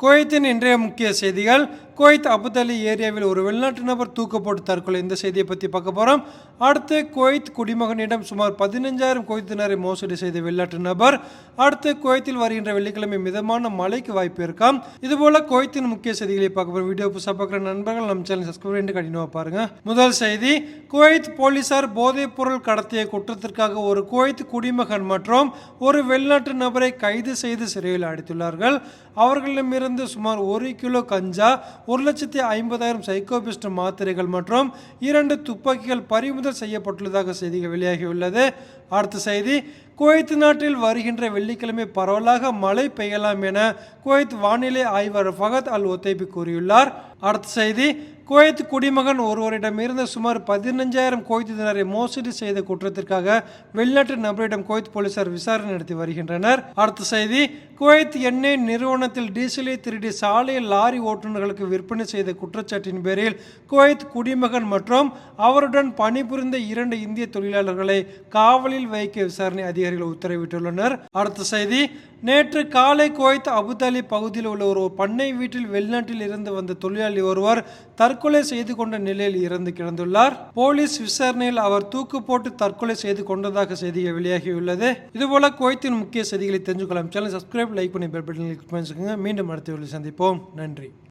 குவைத்தின் இன்றைய முக்கிய செய்திகள். குவைத் அபுதலி ஏரியாவில் ஒரு வெளிநாட்டு நபர் தூக்கப்பட்டு தற்கொலை. இந்த செய்தியை பற்றி பார்க்க போகிறோம் அடுத்து குவைத் குடிமகனிடம் சுமார் பதினஞ்சாயிரம் குவைத்தினரை மோசடி செய்த வெளிநாட்டு நபர். அடுத்து குவைத்தில் வருகின்ற வெள்ளிக்கிழமை மிதமான மழைக்கு வாய்ப்பு இருக்காம் இதுபோல குவைத்தின் முக்கிய செய்திகளை பார்க்க போகிறோம் வீடியோ புதுசாக பார்க்குற நண்பர்கள் நம்ம சேனல் சப்ஸ்கிரைப் பண்ணி கடினமாக பாருங்க. முதல் செய்தி குவைத் போலீசார் போதைப் பொருள் கடத்திய குற்றத்திற்காக ஒரு குவைத் குடிமகன் மற்றும் ஒரு வெளிநாட்டு நபரை கைது செய்து சிறையில் அடைத்துள்ளார்கள். அவர்களிடமிருந்து சுமார் ஒரு கிலோ கஞ்சா ஒரு லட்சத்தி ஐம்பதாயிரம் சைக்கோபிஸ்ட் மாத்திரைகள் மற்றும் இரண்டு துப்பாக்கிகள் பறிமுதல் செய்யப்பட்டுள்ளதாக செய்திகள் வெளியாகியுள்ளது. அடுத்த செய்தி குவைத் நாட்டில் வருகின்ற வெள்ளிக்கிழமை பரவலாக மழை பெய்யலாம் என குவைத் வானிலை ஆய்வாளர் ஃபகத் அல் ஒத்தேபி கூறியுள்ளார். அடுத்த செய்தி குவைத் குடிமகன் ஒருவரிடமிருந்து சுமார் பதினஞ்சாயிரம் குவைத் தினரை மோசடி செய்த குற்றத்திற்காக வெளிநாட்டு நபரிடம் குவைத் போலீசார் விசாரணை நடத்தி வருகின்றனர். அடுத்த செய்தி குவைத் எண்ணெய் நிறுவனத்தில் டீசலை திருடி சாலையில் லாரி ஓட்டுநர்களுக்கு விற்பனை செய்த குற்றச்சாட்டின் பேரில் குவைத் குடிமகன் மற்றும் அவருடன் பணிபுரிந்த இரண்டு இந்திய தொழிலாளர்களை காவலில் வைக்க விசாரணை அதிகாரிகள் உத்தரவிட்டுள்ளனர். அடுத்த செய்தி நேற்று காலை குவைத் அபுதாலி பகுதியில் உள்ள ஒரு பண்ணை வீட்டில் வெளிநாட்டில் இருந்து வந்த தொழிலாளி ஒருவர் தற்கொலை தற்கொலை செய்து கொண்ட நிலையில் இறந்து கிடந்துள்ளார். போலீஸ் விசாரணையில் அவர் தூக்கு போட்டு தற்கொலை செய்து கொண்டதாக செய்திகள் வெளியாகியுள்ளது. இதுபோல குவைத்தின் முக்கிய செய்திகளை தெரிஞ்சுக்கலாம். சேனல் சப்ஸ்கிரைப் லைக் பண்ணி பெல் பட்டன் கிளிக் மீண்டும் அடுத்த சந்திப்போம். நன்றி.